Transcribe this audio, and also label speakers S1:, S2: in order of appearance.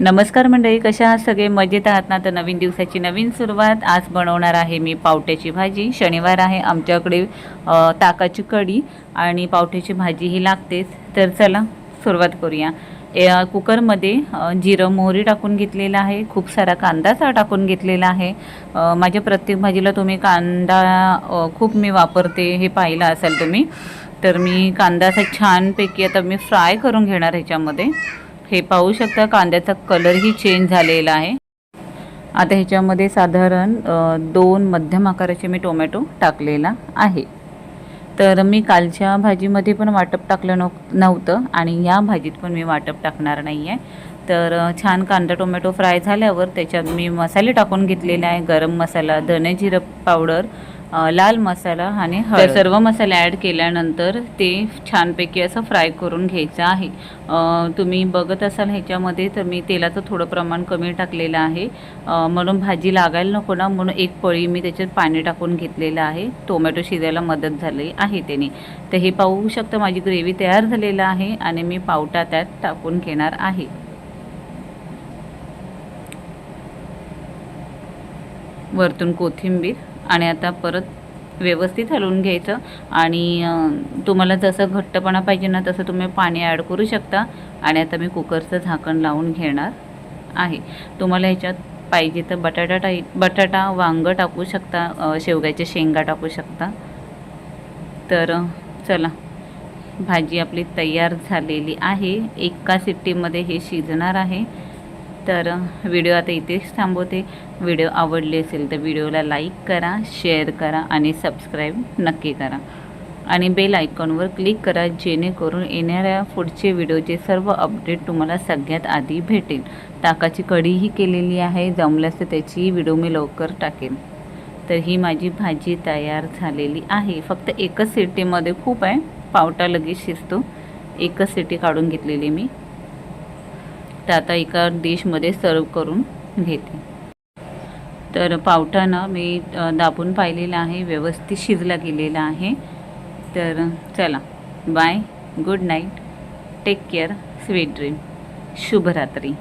S1: नमस्कार मंडळी कशा आहात सगळे? मजेत आहात ना? तर नवीन दिवसाची नवीन सुरुवात आज बनवणार आहे मी पावट्याची भाजी. शनिवार आहे आमच्याकडे ताकाची कढी आणि पावट्याची भाजी ही लागतेच. तर चला सुरुवात करूया. या कुकरमध्ये जिरं मोहरी टाकून घेतलेलं आहे. खूप सारा कांदाचा टाकून घेतलेला आहे. माझ्या प्रत्येक भाजीला तुम्ही कांदा खूप मी वापरते हे पाहिलं असाल तुम्ही तर मी कांदा असा छानपैकी आता मी फ्राय करून घेणार ह्याच्यामध्ये. हे पाहू शकता कांद्याचा कलरही चेंज झालेला आहे. आता ह्याच्यामध्ये साधारण दोन मध्यम आकाराचे मी टोमॅटो टाकलेला आहे. तर मी कालच्या भाजीमध्ये पण वाटप टाकलं नव नव्हतं आणि या भाजीत पण मी वाटप टाकणार नाही आहे तर छान कांदा टोमॅटो फ्राय झाल्यावर त्याच्यात मी मसाले टाकून घेतलेले आहे. गरम मसाला धने जिरं पावडर लाल मसाला आणि हळद. सर्व मसाले ॲड केल्यानंतर ते छानपैकी असं फ्राय करून घ्यायचं आहे. तुम्ही बघत असाल ह्याच्यामध्ये तर मी तेलाचं थोडं प्रमाण कमी टाकलेलं आहे. म्हणून भाजी लागायला नको ना म्हणून एक पळी मी त्याच्यात पाणी टाकून घेतलेलं आहे. टोमॅटो शिजायला मदत झाली आहे त्याने. तर हे पाहू शकता माझी ग्रेव्ही तयार झालेलं आहे आणि मी पावटा त्यात टाकून घेणार आहे. वरतून कोथिंबीर आणि आता परत व्यवस्थित हलवून घ्यायचं. आणि तुम्हाला जसं घट्टपणा पाहिजे ना तसं तुम्ही पाणी ॲड करू शकता. आणि आता मी कुकरचं झाकण लावून घेणार आहे. तुम्हाला ह्याच्यात पाहिजे तर बटाटा टाई बटाटा वांगं टाकू शकता शेवग्याच्या शेंगा टाकू शकता. तर चला भाजी आपली तयार झालेली आहे. एका सिट्टीमध्ये हे शिजणार आहे. तर व्हिडिओ आता इथेच थांबवते. व्हिडिओ आवडले असेल तर व्हिडिओला लाईक करा शेअर करा आणि सबस्क्राईब नक्की करा. आणि बेल आयकॉनवर क्लिक करा जेणेकरून येणाऱ्या पुढचे व्हिडिओचे सर्व अपडेट तुम्हाला सगळ्यात आधी भेटेल. ताकाची कढीही केलेली आहे जमल्यास तर त्याचीही व्हिडिओ मी लवकर टाकेन. तर ही माझी भाजी तयार झालेली आहे. फक्त एकच सिटीमध्ये खूप आहे पावटा लगेच शिजतो. एकच सिटी काढून घेतलेली मी. तर आता एका डिशमध्ये सर्व करून घेते. तर पावटा मी दाबून पाहिलेला आहे व्यवस्थित शिजला गेलेला आहे. तर चला bye good night take care sweet dream शुभरात्री.